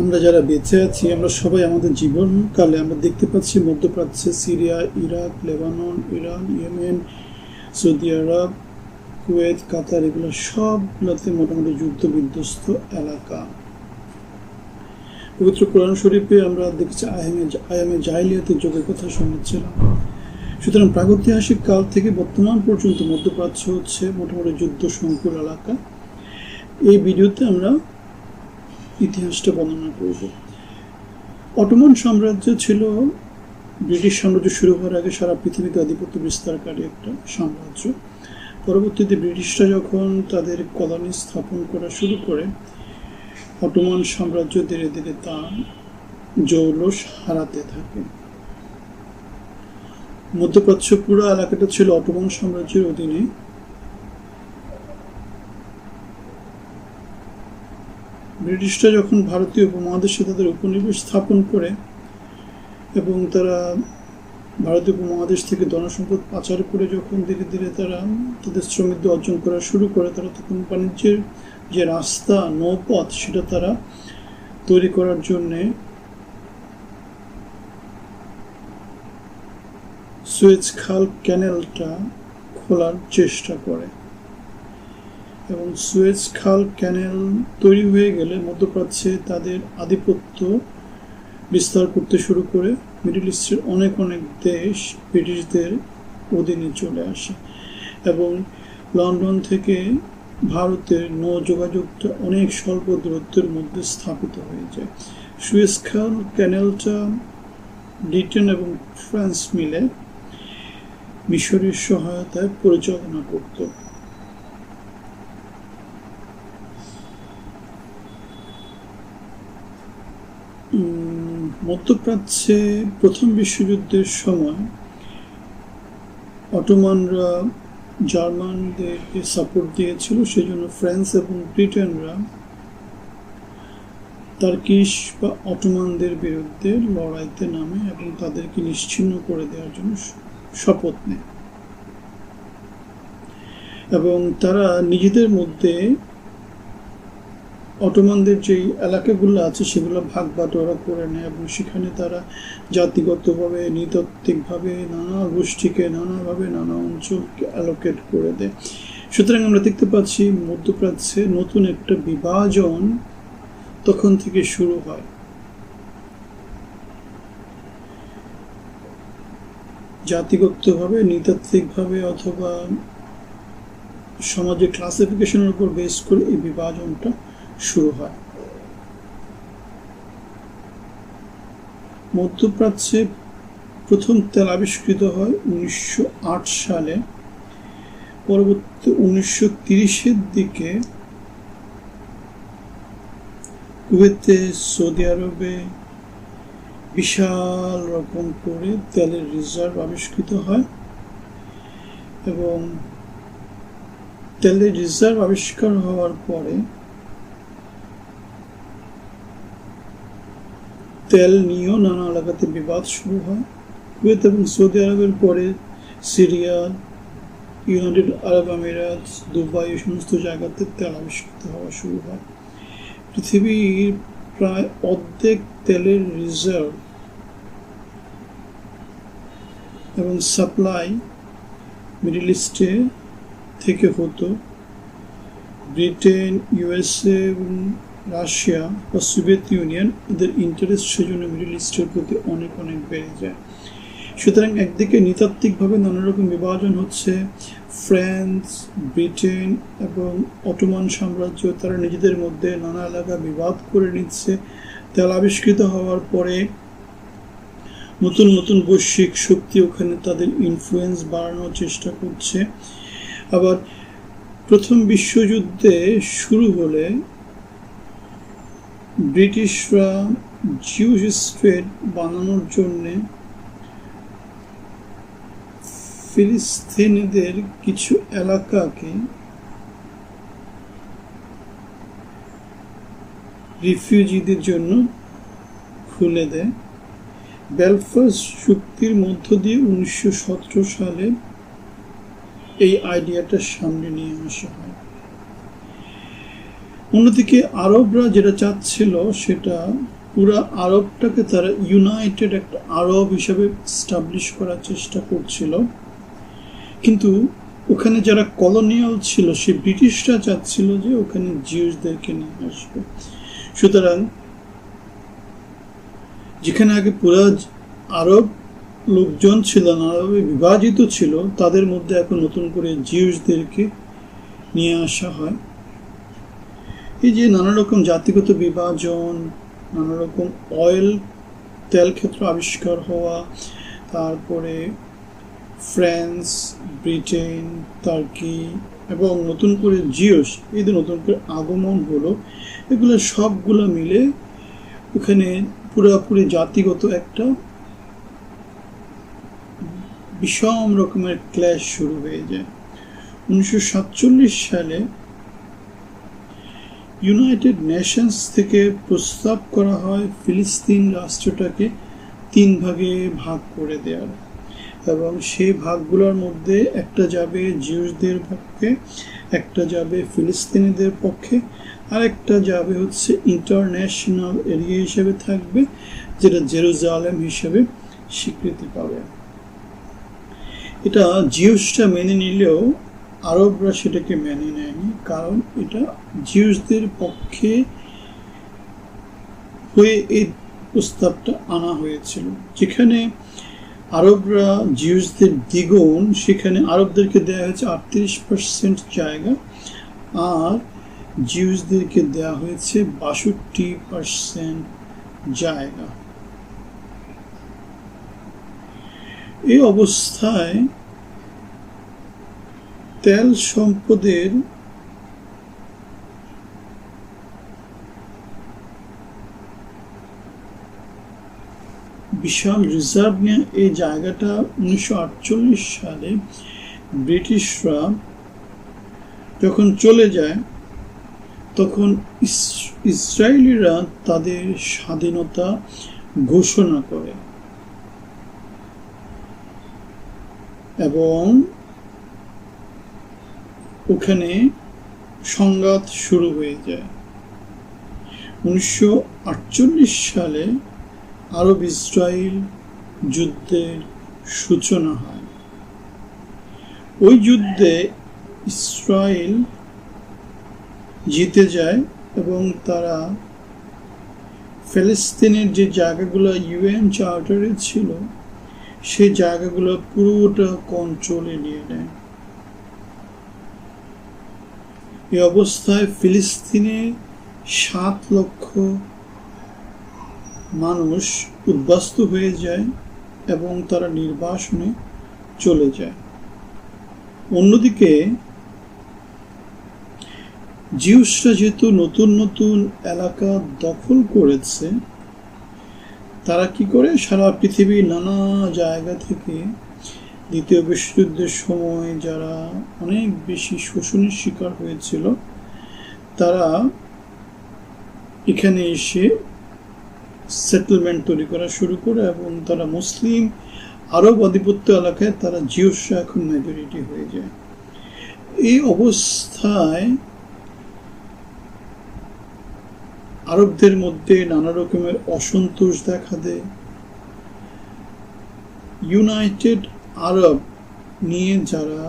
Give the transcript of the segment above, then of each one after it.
আমরা যারা বেঁচে আছি, আমরা সবাই আমাদের জীবনকালে আমরা দেখতে পাচ্ছি মধ্যপ্রাচ্যে Syria, Iraq, Lebanon, Iran, Yemen, Saudi Arab, Kuwait, Qatar, এগুলো সবগুলোতে মোটামুটি যুদ্ধ বিধ্বস্ত এলাকা। পবিত্র কোরআন শরীফে আমরা দেখেছি আয়ামে আয়ামে জাহিলিয়াতের যুগের কথা শুনেছিলাম। সুতরাং প্রাগৈতিহাসিক কাল থেকে বর্তমান পর্যন্ত মধ্যপ্রাচ্য হচ্ছে মোটামুটি যুদ্ধ সংকুল এলাকা। এই ভিডিওতে আমরা ইতিহাসটা বর্ণনা করব অটোমান সাম্রাজ্য ছিল ব্রিটিশ সাম্রাজ্য শুরু হওয়ার আগে সারা পৃথিবীতে আধিপত্য বিস্তারকারী একটা সাম্রাজ্য। পরবর্তীতে ব্রিটিশরা যখন তাদের কলোনি স্থাপন করা শুরু করে, অটোমান সাম্রাজ্য ধীরে ধীরে তা জৌলস হারাতে থাকে। মধ্যপ্রাচ্য পুরো এলাকাটা ছিল অটোমান সাম্রাজ্যের অধীনে। ব্রিটিশরা যখন ভারতীয় উপমহাদেশে তাদের উপনিবেশ স্থাপন করে এবং তারা ভারতীয় উপমহাদেশ থেকে ধনসম্পদ পাচার করে যখন ধীরে ধীরে তারা তাদের শ্রমিকদের অর্জন করা শুরু করে, তারা তখন বাণিজ্যের যে রাস্তা, নৌপথ, সেটা তারা তৈরি করার জন্যে সুয়েজ খাল ক্যানেলটা খোলার চেষ্টা করে। এবং সুয়েজ খাল ক্যানেল তৈরি হয়ে গেলে মধ্যপ্রাচ্যে তাদের আধিপত্য বিস্তার করতে শুরু করে মিডল ইস্টের অনেক অনেক দেশ ব্রিটিশদের অধীনে চলে আসে এবং লন্ডন থেকে ভারতের নৌ যোগাযোগটা অনেক স্বল্প দূরত্বের মধ্যে স্থাপিত হয়ে যায়। সুয়েজ খাল ক্যানেলটা ব্রিটেন এবং ফ্রান্স মিলে মিশরের সহায়তায় পরিচালনা করত। মধ্যপ্রাচ্যে প্রথম বিশ্বযুদ্ধের সময় অটোমানরা জার্মানদেরকে সাপোর্ট দিয়েছিল, সেজন্য ফ্রান্স এবং ব্রিটেনরা তার্কিশ বা অটোমানদের বিরুদ্ধে লড়াইতে নামে এবং তাদেরকে নিশ্চিহ্ন করে দেওয়ার জন্য শপথ নেয়। এবং তারা নিজেদের মধ্যে অটোমানদের যেই এলাকাগুলো আছে সেগুলো ভাগ বাটোয়ারা করে নেয় এবং সেখানে তারা জাতিগতভাবে, নৃতাত্ত্বিকভাবে, নানা গোষ্ঠীকে নানাভাবে নানা অঞ্চলকে অ্যালোকেট করে দেয়। সুতরাং আমরা দেখতে পাচ্ছি মধ্যপ্রাচ্যে নতুন একটা বিভাজন তখন থেকে শুরু হয়। জাতিগতভাবে, নৃতাত্ত্বিকভাবে অথবা সমাজের ক্লাসিফিকেশনের উপর বেস করে এই বিভাজনটা শুরু হয়। মধ্যপ্রাচ্যে প্রথম তেল আবিষ্কৃত হয় উনিশশো সালে। পরবর্তী উনিশশো তিরিশের দিকে কুয়েতে, সৌদি আরবে বিশাল রকম করে তেলের রিজার্ভ আবিষ্কৃত হয় এবং তেলের রিজার্ভ আবিষ্কার হওয়ার পরে তেল নিয়েও নানা এলাকাতে বিবাদ শুরু হয়। কুয়েত এবং সৌদি আরবের পরে সিরিয়া, ইউনাইটেড আরব আমিরাত, দুবাই এই সমস্ত জায়গাতে তেল আবিষ্কৃত হওয়া শুরু হয়। পৃথিবীর প্রায় অর্ধেক তেলের রিজার্ভ এবং সাপ্লাই মিডিল ইস্টে থেকে হতো। ব্রিটেন, ইউএসএ এবং রাশিয়া বা সোভিয়েত ইউনিয়ন এদের ইন্টারেস্ট সেজন্য মিডল ইস্টের প্রতি অনেক অনেক বেড়ে যায়। সুতরাং একদিকে নৃতাত্ত্বিকভাবে নানা রকম বিভাজন হচ্ছে ফ্রান্স, ব্রিটেন এবং অটোমান সাম্রাজ্য, তারা নিজেদের মধ্যে নানা এলাকা বিবাদ করে নিচ্ছে। তেল আবিষ্কৃত হওয়ার পরে নতুন নতুন বৈশ্বিক শক্তি ওখানে তাদের ইনফ্লুয়েন্স বাড়ানোর চেষ্টা করছে। আবার প্রথম বিশ্বযুদ্ধে শুরু হলে ব্রিটিশরা জিউস স্ট্রেট বানানোর জন্যে ফিলিস্তিনিদের কিছু এলাকাকে রিফিউজিদের জন্য খুলে দেয়। বেলফাস্ট চুক্তির মধ্য দিয়ে উনিশশো সতেরো সালে এই আইডিয়াটা সামনে নিয়ে আসা হয়। অন্যদিকে আরবরা যেটা চাচ্ছিল সেটা পুরো আরবটাকে তারা ইউনাইটেড একটা আরব হিসাবে স্টাবলিশ করার চেষ্টা করছিল। কিন্তু ওখানে যারা কলোনিয়াল ছিল, সে ব্রিটিশরা চাচ্ছিল যে ওখানে জিউসদেরকে নিয়ে আসবে। সুতরাং যেখানে আগে পুরা আরব লোকজন ছিলেন আরবে বিভাজিত ছিল, তাদের মধ্যে এখন নতুন করে জিউসদেরকে নিয়ে আসা হয়। এই যে নানা রকম জাতিগত বিভাজন নানা রকম অয়েল তেল ক্ষেত্র আবিষ্কার হওয়া, তারপরে ফ্রান্স, ব্রিটেন, টার্কি এবং নতুন করে জিওস এদের নতুন করে আগমন হলো, এগুলো সবগুলো মিলে ওখানে পুরোপুরি জাতিগত একটা বিষম রকমের ক্ল্যাশ শুরু হয়ে যায়। উনিশশো সাতচল্লিশ সালে ইউনাইটেড নেশনস থেকে প্রস্তাব করা হয় ফিলিস্তিন রাষ্ট্রটাকে তিন ভাগে ভাগ করে দেওয়ার এবং সেই ভাগগুলোর মধ্যে একটা যাবে জিউসদের পক্ষে, একটা যাবে ফিলিস্তিনিদের পক্ষে, আর একটা যাবে হচ্ছে ইন্টারন্যাশনাল এরিয়া হিসেবে থাকবে, যেটা জেরুজালেম হিসেবে স্বীকৃতি পাবে। এটা জিউসটা মেনে নিলেও আরবরা সেটাকে মেনে নেয়নি, কারণ এটা জিউসদের পক্ষে হয়ে এই প্রস্তাবটা আনা হয়েছিল। যেখানে আরবরা জিউসদের দ্বিগুণ, সেখানে আরবদেরকে দেওয়া হয়েছে আটত্রিশ পার্সেন্ট জায়গা, আর জিউসদেরকে দেওয়া হয়েছে বাষট্টি পার্সেন্ট জায়গা। এই অবস্থায় তেল সম্পদের বিশাল রিজার্ভ নিয়ে এই জায়গাটা উনিশশো আটচল্লিশ সালে ব্রিটিশরা যখন চলে যায়, তখন ইসরায়েলিরা তাদের স্বাধীনতা ঘোষণা করে। এবং ওখানে সংঘাত শুরু হয়ে যায়। উনিশশো আটচল্লিশ সালে আরব ইসরায়েল যুদ্ধের সূচনা হয়। ওই যুদ্ধে ইসরায়েল জিতে যায় এবং তারা ফিলিস্তিনের যে জায়গাগুলো ইউএন চার্টারে ছিল, সেই জায়গাগুলো পুরোটা কন্ট্রোলে নিয়ে নেয়। এই অবস্থায় ফিলিস্তিনে সাত লক্ষ মানুষ উদ্বাস্ত হয়ে যায় এবং তারা নির্বাসনে চলে যায়। অন্যদিকে, জিউসরা যেহেতু নতুন নতুন এলাকা দখল করেছে, তারা কি করে? সারা পৃথিবীর নানা জায়গা থেকে দ্বিতীয় বিশ্বযুদ্ধের সময় যারা অনেক বেশি শোষণের শিকার হয়েছিল, তারা এখানে এসে সেটেলমেন্ট তৈরি করা শুরু করে এবং তারা মুসলিম আরব আধিপত্য এলাকায় তারা জিওসরা এখন মেজরিটি হয়ে যায়। এই অবস্থায় আরবদের মধ্যে নানা রকমের অসন্তোষ দেখা দেয়। ইউনাইটেড আরব নিয়ে যারা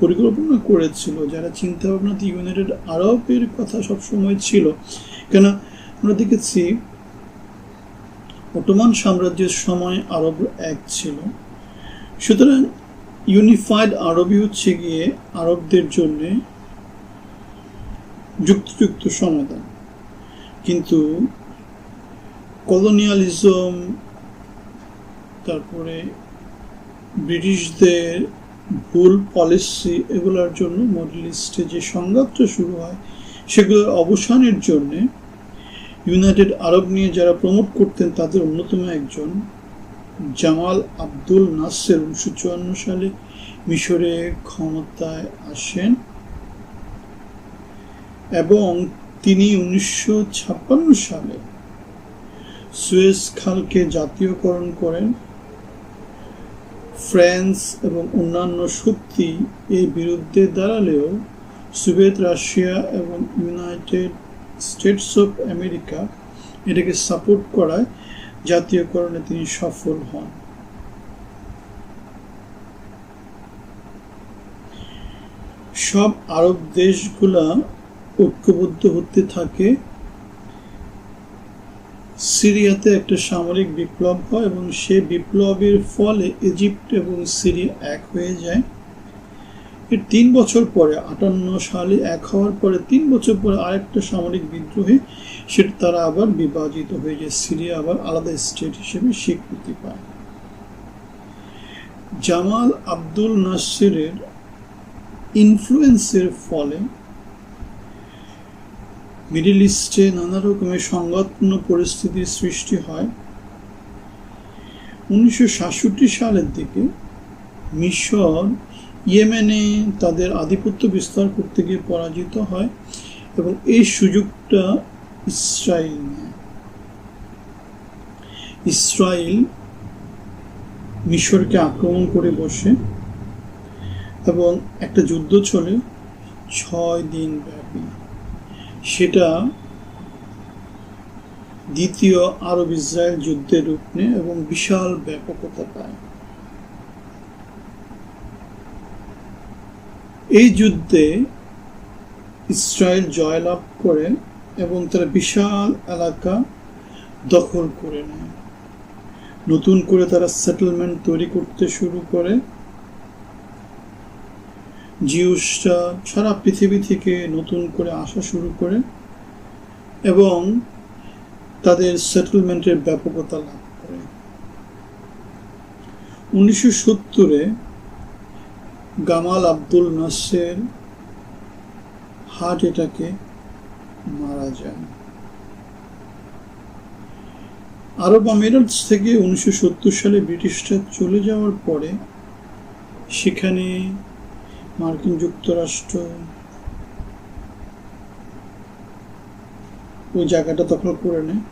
পরিকল্পনা করেছিল, যারা চিন্তা ভাবনাতে ইউনাইটেড আরবের কথা সবসময় ছিল কেন আমরা দেখেছি অটোমান সাম্রাজ্যের সময় আরব এক ছিল। সুতরাং ইউনিফাইড আরবই হচ্ছে গিয়ে আরবদের জন্য যুক্তিযুক্ত সমাধান। কিন্তু কলোনিয়ালিজম, তারপরে ব্রিটিশদের ভুল পলিসি এগুলোর জন্য মিডল ইস্টে যে সংঘাতটা শুরু হয়, সেগুলোর অবসানের জন্য ইউনাইটেড আরব নিয়ে যারা প্রমোট করতেন, তাদের অন্যতম একজন জামাল আব্দুল নাসের উনিশশো চুয়ান্ন সালে মিশরে ক্ষমতায় আসেন এবং তিনি উনিশশো ছাপ্পান্ন সালে সুয়েজ খালকে জাতীয়করণ করেন। ফ্রান্স এবং অন্যান্য শক্তি এর বিরুদ্ধে দাঁড়ালেও সোভিয়েত রাশিয়া এবং ইউনাইটেড স্টেটস অফ আমেরিকা এটাকে সাপোর্ট করায় জাতীয়করণে তিনি সফল হন। সব আরব দেশগুলা ঐক্যবদ্ধ হতে থাকে সিরিয়াতে একটা সামরিক বিপ্লব হয় এবং সে বিপ্লবের ফলে ইজিপ্ট এবং সিরিয়া এক হয়ে যায়। এর তিন বছর পরে, আটান্ন সালে এক হওয়ার পরে, তিন বছর পরে আরেকটা সামরিক বিদ্রোহে, সেটা তারা আবার বিভাজিত হয়ে যায়। সিরিয়া আবার আলাদা স্টেট হিসেবে স্বীকৃতি পায়। জামাল আব্দুল নাসিরের ইনফ্লুয়েন্সের ফলে মিডিল ইস্টে নানা রকমের সংঘাতপূর্ণ পরিস্থিতির সৃষ্টি হয়। উনিশশো সাতষট্টি সালের দিকে মিশর ইয়েমেনে তাদের আধিপত্য বিস্তার করতে গিয়ে পরাজিত হয় এবং এই সুযোগটা ইসরায়েল নেয়। ইসরায়েল মিশরকে আক্রমণ করে বসে এবং একটা যুদ্ধ চলে, ছয় দিন ব্যাপী। সেটা দ্বিতীয় আরব ইসরায়েল যুদ্ধের রূপ নেয় এবং বিশাল ব্যাপকতা পায়। এই যুদ্ধে ইসরায়েল জয়লাভ করে এবং তারা বিশাল এলাকা দখল করে নেয়। নতুন করে তারা সেটেলমেন্ট তৈরি করতে শুরু করে। জিউসরা সারা পৃথিবী থেকে নতুন করে আসা শুরু করে এবং তাদের সেটেলমেন্টের ব্যাপকতা লাভ করে। উনিশশো সত্তরে গামাল আব্দুল নাসের হার্ট অ্যাটাকে মারা যান আরব আমিরাটস থেকে উনিশশো সত্তর সালে ব্রিটিশরা চলে যাওয়ার পরে সেখানে মার্কিন যুক্তরাষ্ট্র। ওই জায়গাটা দখল করে নেয়।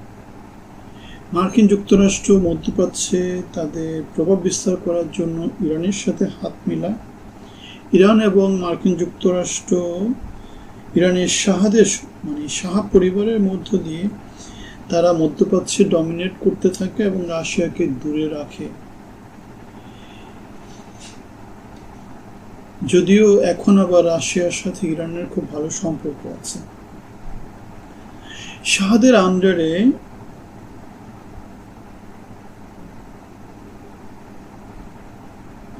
মার্কিন যুক্তরাষ্ট্র মধ্যপ্রাচ্যে তাদের প্রভাব বিস্তার করার জন্য ইরানের সাথে হাত মিলায়। ইরান এবং মার্কিন যুক্তরাষ্ট্র ইরানের শাহাদের মানে শাহা পরিবারের মধ্য দিয়ে তারা মধ্যপ্রাচ্যে ডমিনেট করতে থাকে এবং রাশিয়াকে দূরে রাখে। যদিও এখন আবার রাশিয়ার সাথে ইরানের খুব ভালো সম্পর্ক আছে। শাহাদের আন্ডারে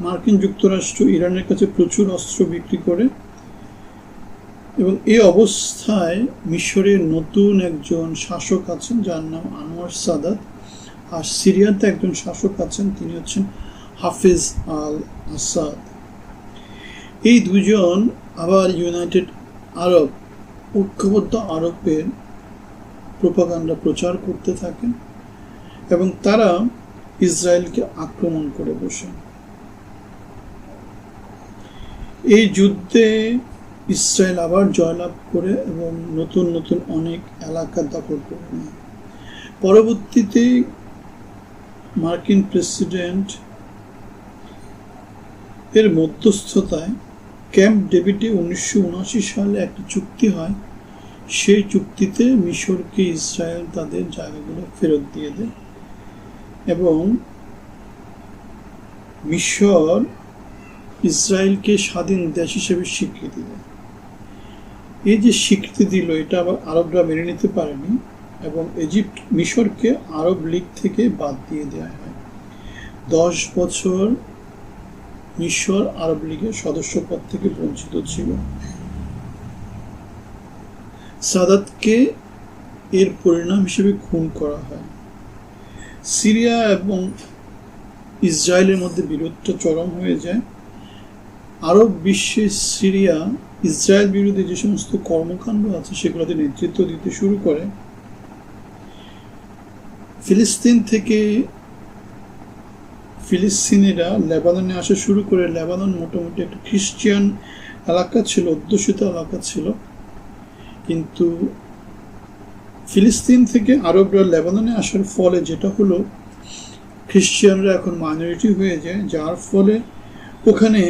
মার্কিন যুক্তরাষ্ট্র ইরানের কাছে প্রচুর অস্ত্র বিক্রি করে এবং এ অবস্থায় মিশরের নতুন একজন শাসক আছেন, যার নাম আনোয়ার সাদাত, আর সিরিয়াতে একজন শাসক আছেন, তিনি হচ্ছেন হাফিজ আল আসাদ এই দুজন আবার ইউনাইটেড আরব, ঐক্যবদ্ধ আরবের প্রোপাগান্ডা প্রচার করতে থাকেন এবং তারা ইসরায়েলকে আক্রমণ করে বসেন। এই যুদ্ধে ইসরায়েল আবার জয়লাভ করে এবং নতুন নতুন অনেক এলাকা দখল করে নেয়। পরবর্তীতে মার্কিন প্রেসিডেন্ট এর মধ্যস্থতায় ক্যাম্প ডেভিডে উনিশশো সালে একটি চুক্তি হয়। সেই চুক্তিতে মিশরকে ইসরায়েল তাদের জায়গাগুলো ফেরত দিয়ে দেয় এবং মিশর ইসরায়েলকে স্বাধীন দেশ হিসেবে স্বীকৃতি দেয়। এই যে স্বীকৃতি দিল, এটা আবার আরবরা মেনে নিতে পারেনি এবং ইজিপ্ট মিশরকে আরব লীগ থেকে বাদ দিয়ে দেওয়া হয়। দশ বছর মিশর আরব লীগের সদস্য পদ থেকে বঞ্চিত ছিল। সাদাতকে এর পরিণাম হিসেবে খুন করা হয়। সিরিয়া এবং ইসরায়েলের মধ্যে বিরোধটা চরম হয়ে যায়। আরব বিশ্বে সিরিয়া, ইসরায়েল বিরোধী যে সমস্ত কর্মকাণ্ড আছে, সেগুলোতে নেতৃত্ব দিতে শুরু করে। ফিলিস্তিন থেকে ফিলিস্তিনিরা লেবাননে আসা শুরু করে লেবানন মোটামুটি একটা খ্রিস্টিয়ান এলাকা ছিল, অধ্যুষিত এলাকা ছিল। কিন্তু ফিলিস্তিন থেকে আরবরা লেবাননে আসার ফলে যেটা হলো, খ্রিস্টিয়ানরা এখন মাইনরিটি হয়ে যায়, যার ফলে ওখানে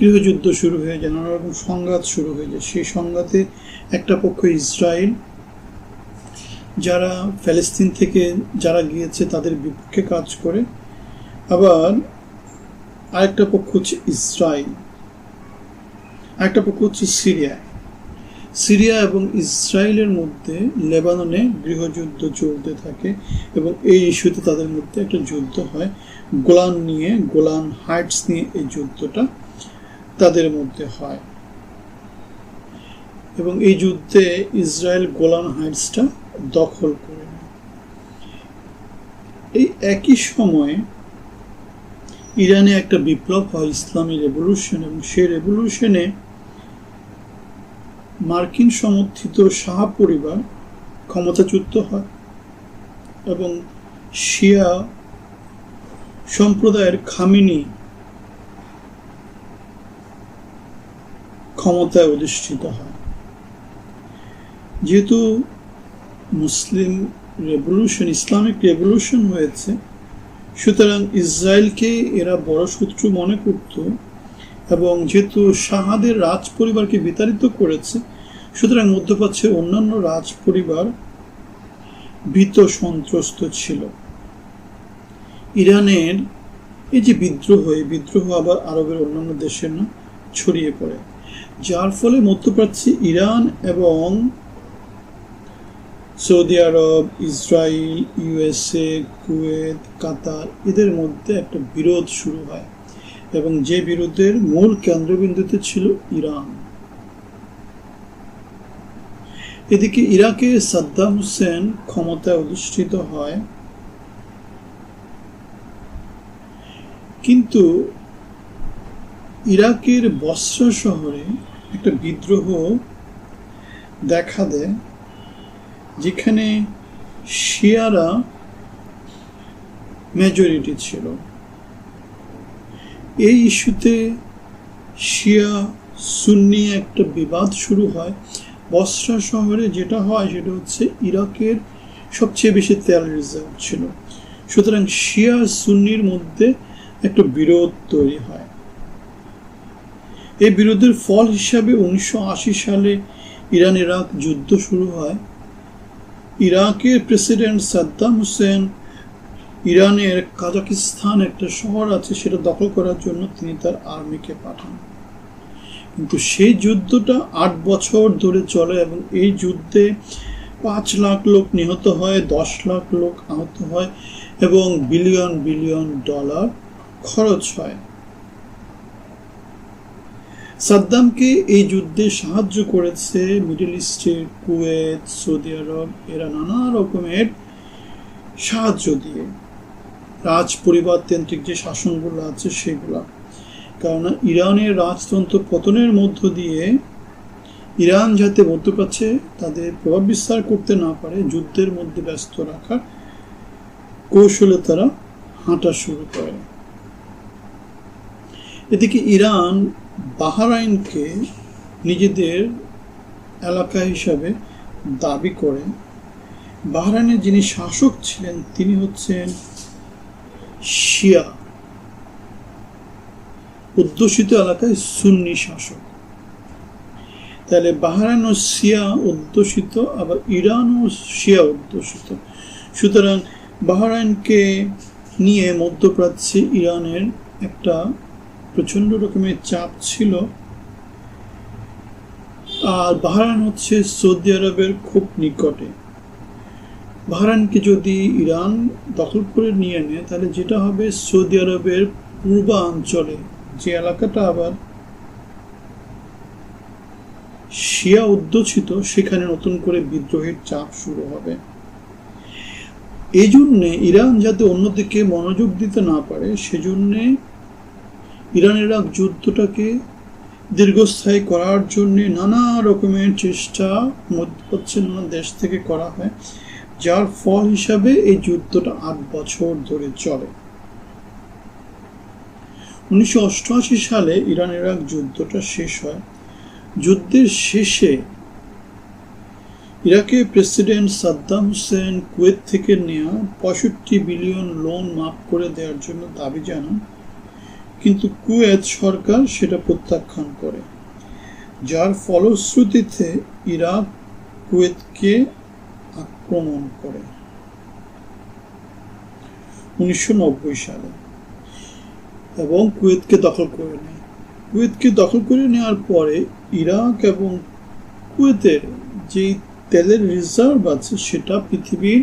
গৃহযুদ্ধ শুরু হয়ে যায়, নানা রকম সংঘাত শুরু হয়ে যায়। সেই সংঘাতে একটা পক্ষ ইসরায়েল, যারা ফ্যালেস্তিন থেকে যারা গিয়েছে তাদের বিপক্ষে কাজ করে। আবার আরেকটা পক্ষ হচ্ছে ইসরায়েল আরেকটা পক্ষ হচ্ছে সিরিয়া। সিরিয়া এবং ইসরায়েলের মধ্যে লেবাননে গৃহযুদ্ধ চলতে থাকে এবং এই ইস্যুতে তাদের মধ্যে একটা যুদ্ধ হয়। গোলান নিয়ে, গোলান হাইটস নিয়ে এই যুদ্ধটা তাদের মধ্যে হয়। এবং এই যুদ্ধে ইসরায়েল গোলান হাইটসটা দখল করে এই একই সময়ে ইরানে একটা বিপ্লব হয়, ইসলামী রেভলিউশন এবং সেই রেভলিউশনে মার্কিন সমর্থিত শাহ পরিবার ক্ষমতাচ্যুত হয় এবং শিয়া সম্প্রদায়ের খামিনি ক্ষমতায় অধিষ্ঠিত হয়। যেহেতু মুসলিম রেভলিউশন ইসলামিক রেভলিউশন হয়েছে সুতরাং ইসরায়েলকে এরা বড় শত্রু মনে করত এবং যেহেতু শাহাদের রাজ পরিবারকে বিতাড়িত করেছে, সুতরাং মধ্যপ্রাচ্যের অন্যান্য রাজ পরিবার ভীত সন্ত্রস্ত ছিল। ইরানের এই যে বিদ্রোহ, এই বিদ্রোহ আবার আরবের অন্যান্য দেশের না ছড়িয়ে পড়ে, যার ফলে মধ্যপ্রাচ্যে ইরান এবং Saudi Arab Israel USA, Kuwait, Qatar, এদের মধ্যে একটা বিরোধ শুরু হয় এবং যে বিরোধের মূল কেন্দ্রবিন্দুতে ছিল ইরান। এদিকে ইরাকে সাদ্দাম হোসেন ক্ষমতায় অধিষ্ঠিত হয়। কিন্তু ইরাকের বস্ত্র শহরে একটা বিদ্রোহ দেখা দেয়। যেখানে শিয়ারা মেজরিটি ছিল। এই ইস্যুতে শিয়া সুন্নি একটা বিবাদ শুরু হয়। বস্রা শহরে যেটা হয় সেটা হচ্ছে ইরাকের সবচেয়ে বেশি তেল রিজার্ভ ছিল। সুতরাং শিয়া সুন্নির মধ্যে একটা বিরোধ তৈরি হয়। এই বিরোধের ফল হিসাবে উনিশশো আশি সালে ইরান ইরাক যুদ্ধ শুরু হয়। ইরাকের প্রেসিডেন্ট সাদ্দাম হোসেন ইরানের কাজাকিস্তান একটা শহর আছে, সেটা দখল করার জন্য তিনি তার আর্মিকে পাঠান। কিন্তু সেই যুদ্ধটা আট বছর ধরে চলে এবং এই যুদ্ধে পাঁচ লাখ লোক নিহত হয়, দশ লাখ লোক আহত হয় এবং বিলিয়ন বিলিয়ন ডলার খরচ হয়। সাদ্দামকে এই যুদ্ধে সাহায্য করেছে মিডল ইস্টের কুয়েত, সৌদি আরব, এরা নানা রকমের সাহায্য দিয়ে। রাজ পরিবার কেন্দ্রিক যে শাসনগুলো আছে সেগুলা। কেননা ইরানের রাজতন্ত্র পতনের মধ্য দিয়ে ইরান যাতে মধ্যপ্রাচ্যে তাদের প্রভাব বিস্তার করতে না পারে, যুদ্ধের মধ্যে ব্যস্ত রাখার কৌশলে তারা হাঁটা শুরু করে। এদিকে ইরান বাহারাইনকে নিজেদের এলাকা হিসাবে দাবি করে। বাহরাইনের যিনি শাসক ছিলেন, তিনি হচ্ছেন শিয়া। অধ্যুষিত এলাকায় সুন্নি শাসক। তাহলে বাহরাইন ও শিয়া অধ্যুষিত আবার ইরান ও শিয়া অধ্যুষিত সুতরাং বাহরাইনকে নিয়ে মধ্যপ্রাচ্যে ইরানের একটা প্রচণ্ড রকমের চাপ ছিল। আর বাহরাইন হচ্ছে সৌদি আরবের খুব নিকটে। বাহরাইনকে যদি ইরান দখল করে নিয়ে নেয়, তাহলে যেটা হবে সৌদি আরবের পূর্বাঞ্চলে। যে এলাকাটা আবার শিয়া উদ্যোচিত সেখানে নতুন করে বিদ্রোহের চাপ শুরু হবে। এই জন্যে ইরান যাতে অন্যদিকে মনোযোগ দিতে না পারে, সেজন্যে ইরান ইরাক যুদ্ধটাকে দীর্ঘস্থায়ী করার জন্য নানা রকমের চেষ্টা মধ্যপ্রাচ্যে নানা দেশ থেকে করা হয়, যার ফল হিসাবে এই যুদ্ধটা আট বছর ধরে চলে। উনিশশো অষ্টআশি সালে ইরান ইরাক যুদ্ধটা শেষ হয়। যুদ্ধের শেষে ইরাকের প্রেসিডেন্ট সাদ্দাম হোসেন কুয়েত থেকে নেওয়া পঁয়ষট্টি বিলিয়ন লোন মাফ করে দেওয়ার জন্য দাবি জানান। কিন্তু কুয়েত সরকার সেটা প্রত্যাখ্যান করে, যার ফলশ্রুতিতে ইরাক কুয়েতকে আক্রমণ করে। উনিশশো নব্বই সালে। এবং কুয়েতকে দখল করে নেয়। কুয়েতকে দখল করে নেওয়ার পরে ইরাক এবং কুয়েতের যেই তেলের রিজার্ভ আছে সেটা পৃথিবীর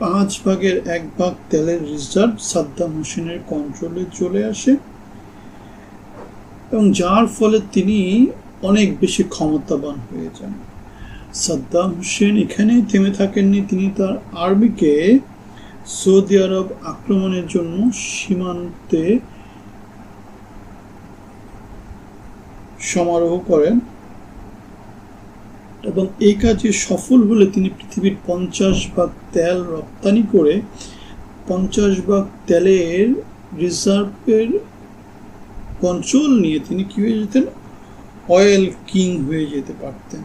পাঁচ ভাগের এক ভাগ তেলের রিজার্ভ সাদ্দাম হোসেনের কন্ট্রোলে চলে আসে। এবং যার ফলে তিনি অনেক বেশি ক্ষমতাবান হয়ে যান। সাদ্দাম হোসেন এখানেই থেমে থাকেননি। তিনি তার আর্মিকে সৌদি আরব আক্রমণের জন্য সীমান্তে সমারোহ করেন। এবং এই কাজে সফল হলে তিনি পৃথিবীর পঞ্চাশ ভাগ তেল রপ্তানি করে পঞ্চাশ ভাগ তেলের রিজার্ভের কন্ট্রোল নিয়ে তিনি কি হয়ে যেতেন? অয়েল কিং হয়ে যেতে পারতেন।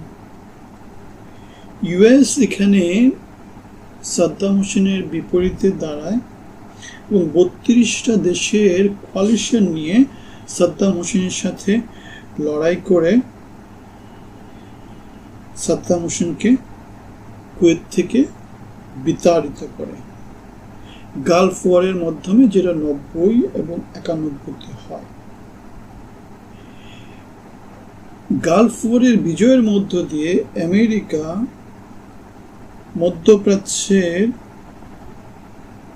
ইউএস এখানে সাদ্দাম হোসেনের বিপরীতে দাঁড়ায় এবং বত্রিশটা দেশের কোয়ালিশন নিয়ে সাদ্দাম হোসেনের সাথে লড়াই করে। সাদ্দাম হোসেনকে কুয়েত থেকে বিতাড়িত করে। গালফ ওয়ারের মাধ্যমে যেটা নব্বই এবং একানব্বইতে হয়। গালফ ওয়ারের বিজয়ের মধ্য দিয়ে আমেরিকা মধ্যপ্রাচ্যের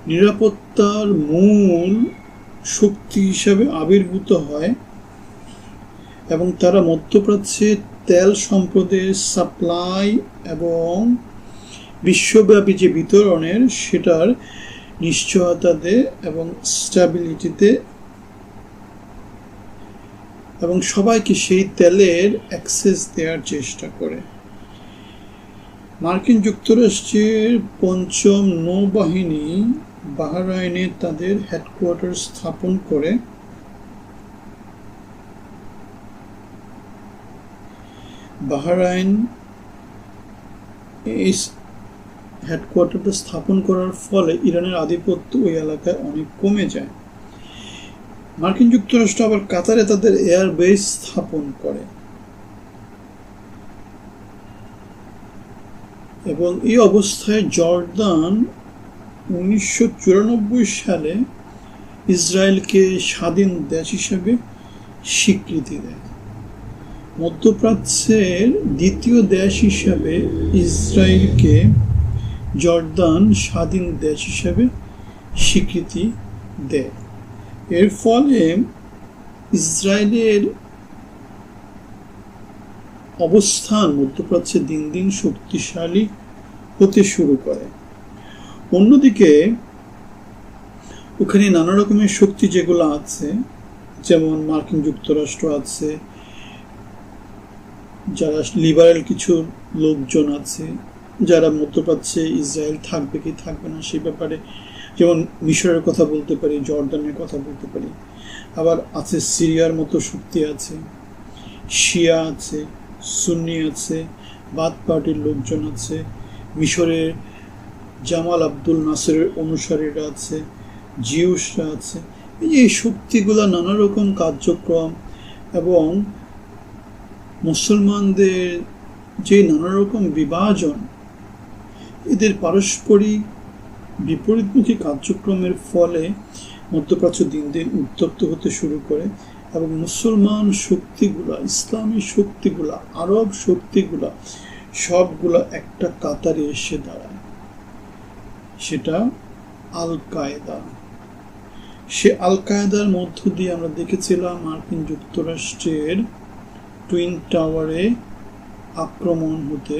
নিরাপত্তার মূল শক্তি হিসাবে আবির্ভূত হয় এবং তারা মধ্যপ্রাচ্যে তেল সম্পদের সাপ্লাই এবং বিশ্বব্যাপী যে বিতরণের, সেটার নিশ্চয়তা দেয় এবং স্ট্যাবিলিটিতে এবং সবাইকে সেই তেলের অ্যাক্সেস দেওয়ার চেষ্টা করে। মার্কিন যুক্তরাষ্ট্রের পঞ্চম নৌবাহিনী বাহরাইনে তাদের হেডকোয়ার্টার স্থাপন করে। বাহরাইন এই হেডকোয়ার্টারটা স্থাপন করার ফলে ইরানের আধিপত্য ওই এলাকায় অনেক কমে যায়। মার্কিন যুক্তরাষ্ট্র আবার কাতারে তাদের এয়ার বেস স্থাপন করে। এবং এই অবস্থায় জর্দান উনিশশো চুরানব্বই সালে ইসরায়েলকে স্বাধীন দেশ হিসেবে স্বীকৃতি দেয়। মধ্যপ্রাচ্যের দ্বিতীয় দেশ হিসাবে ইসরায়েলকে জর্দান স্বাধীন দেশ হিসাবে স্বীকৃতি দেয়। এর ফলে ইসরায়েলের অবস্থান মধ্যপ্রাচ্যে দিন দিন শক্তিশালী হতে শুরু করে। অন্যদিকে, ওখানে নানা রকমের শক্তি যেগুলো আছে, যেমন মার্কিন যুক্তরাষ্ট্র আছে যারা লিবারেল কিছু লোকজন আছে, যারা মধ্যপ্রাচ্যে ইসরায়েল থাকবে কি থাকবে না সেই ব্যাপারে, যেমন মিশরের কথা বলতে পারি জর্দানের কথা বলতে পারি, আবার আছে সিরিয়ার মতো শক্তি আছে, শিয়া আছে, সুন্নি আছে, বাদ পার্টির লোকজন আছে, মিশরের জামাল আব্দুল নাসেরের অনুসারীরা আছে, জিউসরা আছে, এই যে শক্তিগুলো নানা রকম কার্যক্রম এবং মুসলমানদের যে নানা রকম বিভাজন, এদের পারস্পরিক বিপরীতমুখী কার্যক্রমের ফলে মধ্যপ্রাচ্য দিন দিন উত্তপ্ত হতে শুরু করে এবং মুসলমান শক্তিগুলা, ইসলামী শক্তিগুলা, আরব শক্তিগুলা সবগুলা একটা কাতারে এসে দাঁড়ায়। সেটা আল কায়দা সে আল কায়দার মধ্য দিয়ে আমরা দেখেছিলাম মার্কিন যুক্তরাষ্ট্রের টাওয়ারে আক্রমণ হতে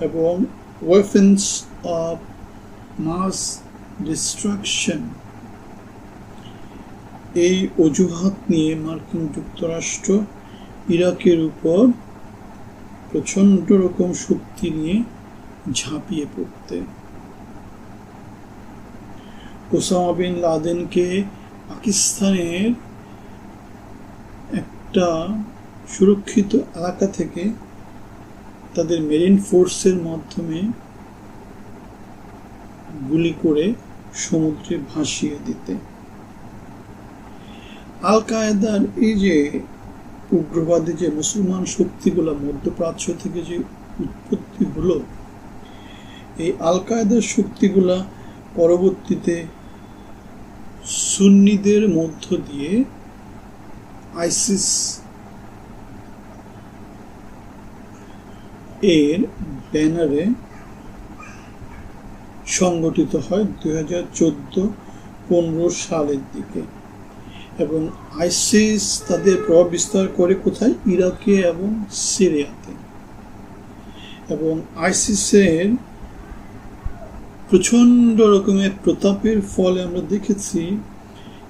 এবং ওয়েপেন্স অফ মাস ডিস্ট্রাকশন এই অজুহাত নিয়ে মার্কিন যুক্তরাষ্ট্র ইরাকের উপর প্রচণ্ড রকম শক্তি নিয়ে ঝাঁপিয়ে পড়তে। ওসামা বিন লাদেনকে পাকিস্তানের একটা সুরক্ষিত এলাকা থেকে তাদের মেরিন ফোর্সের মাধ্যমে গুলি করে সমুদ্রে ভাসিয়ে দিতে। আল কায়েদার এই যে উগ্রবাদী যে মুসলমান শক্তিগুলো মধ্যপ্রাচ্য থেকে যে উৎপত্তি হলো, এই আল কায়েদার শক্তিগুলা পরবর্তীতে সুন্নিদের মধ্য দিয়ে আইসিস এর ব্যানারে সংগঠিত হয় দুই হাজার চোদ্দ পনেরো সালের দিকে। এবং আইসিস তাদের প্রভাব বিস্তার করে কোথায়? ইরাকে এবং সিরিয়াতে। এবং আইসিসের প্রচণ্ড রকমের প্রতাপের ফলে আমরা দেখেছি,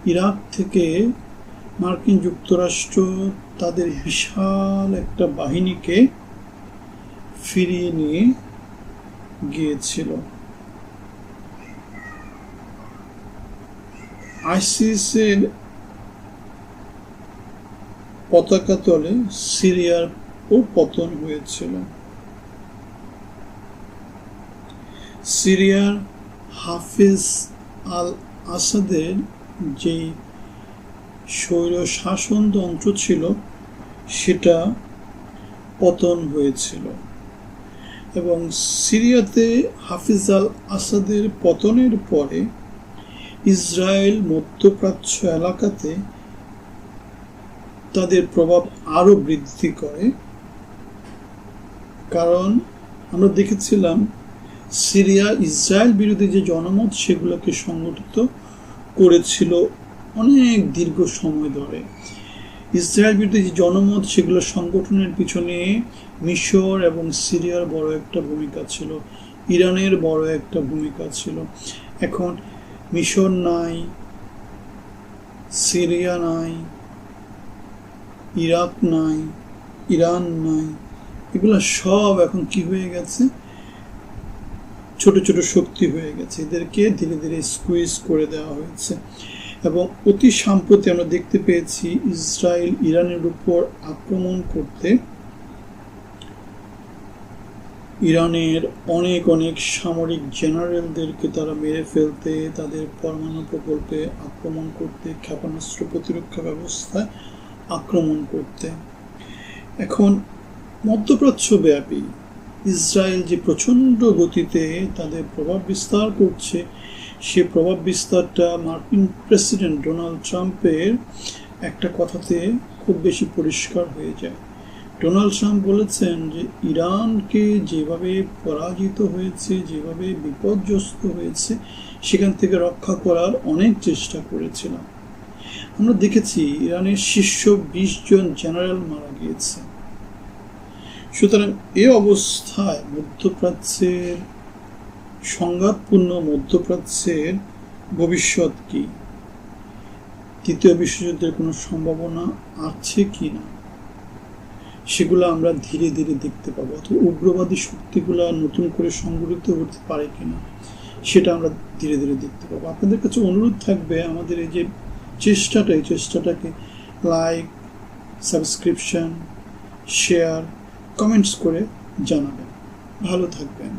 ইরাক থেকে মার্কিন যুক্তরাষ্ট্র তাদের বিশাল একটা বাহিনীকে ফিরিয়ে নিয়ে গিয়েছিল। আইসিসের পতাকা তলে সিরিয়ার ও পতন হয়েছিল। সিরিয়ার হাফিজ আল আসাদের যে স্বৈর শাসনতন্ত্র ছিল, সেটা পতন হয়েছিল। এবং সিরিয়াতে হাফিজ আল আসাদের পতনের পরে ইসরায়েল মধ্যপ্রাচ্য এলাকাতে তাদের প্রভাব আরও বৃদ্ধি করে। কারণ আমরা দেখেছিলাম, সিরিয়া ইসরায়েল বিরোধী যে জনমত, সেগুলোকে সংগঠিত করেছিল অনেক দীর্ঘ সময় ধরে। ইসরায়েল বিরোধী যে জনমত, সেগুলো সংগঠনের পিছনে মিশর এবং সিরিয়ার বড় একটা ভূমিকা ছিল, ইরানের বড় একটা ভূমিকা ছিল। এখন মিশর নাই, সিরিয়া নাই, ইরাক নাই, ইরান নাই, এগুলো সব এখন কি হয়ে গেছে? ছোট ছোট শক্তি হয়ে গেছে। এদেরকে ধীরে ধীরে স্কুইজ করে দেওয়া হয়েছে। এবং অতি সম্প্রতি আমরা দেখতে পেয়েছি, ইসরায়েল ইরানের উপর আক্রমণ করতে ইরানের অনেক অনেক সামরিক জেনারেলদেরকে তারা মেরে ফেলতে, তাদের পরমাণু প্রকল্পে আক্রমণ করতে, ক্ষেপণাস্ত্র প্রতিরক্ষা ব্যবস্থায় আক্রমণ করতে। এখন মধ্যপ্রাচ্যব্যাপী ইসরায়েল যে প্রচণ্ড গতিতে তাদের প্রভাব বিস্তার করছে, সে প্রভাব বিস্তারটা মার্কিন প্রেসিডেন্ট ডোনাল্ড ট্রাম্পের একটা কথাতে খুব বেশি পরিষ্কার হয়ে যায়। ডোনাল্ড ট্রাম্প বলেছেন যে ইরানকে যেভাবে পরাজিত হয়েছে, যেভাবে বিপর্যস্ত হয়েছে, সেখান থেকে রক্ষা করার অনেক চেষ্টা করেছিলাম। আমরা দেখেছি ইরানের শীর্ষ বিশ জন জেনারেল মারা গিয়েছে। সুতরাং এ অবস্থায় মধ্যপ্রাচ্যের সংঘাতপূর্ণ মধ্যপ্রাচ্যের ভবিষ্যৎ কি? তৃতীয় বিশ্বযুদ্ধের কোনো সম্ভাবনা আছে কি না? সেগুলো আমরা ধীরে ধীরে দেখতে পাবো অথবা উগ্রবাদী শক্তিগুলো নতুন করে সংগঠিত হতে পারে কিনা, সেটা আমরা ধীরে ধীরে দেখতে পাবো। আপনাদের কাছে অনুরোধ থাকবে আমাদের এই যে চেষ্টাটা, এই চেষ্টাটাকে লাইক সাবস্ক্রিপশন শেয়ার কমেন্টস করে জানাবেন। ভালো থাকবেন।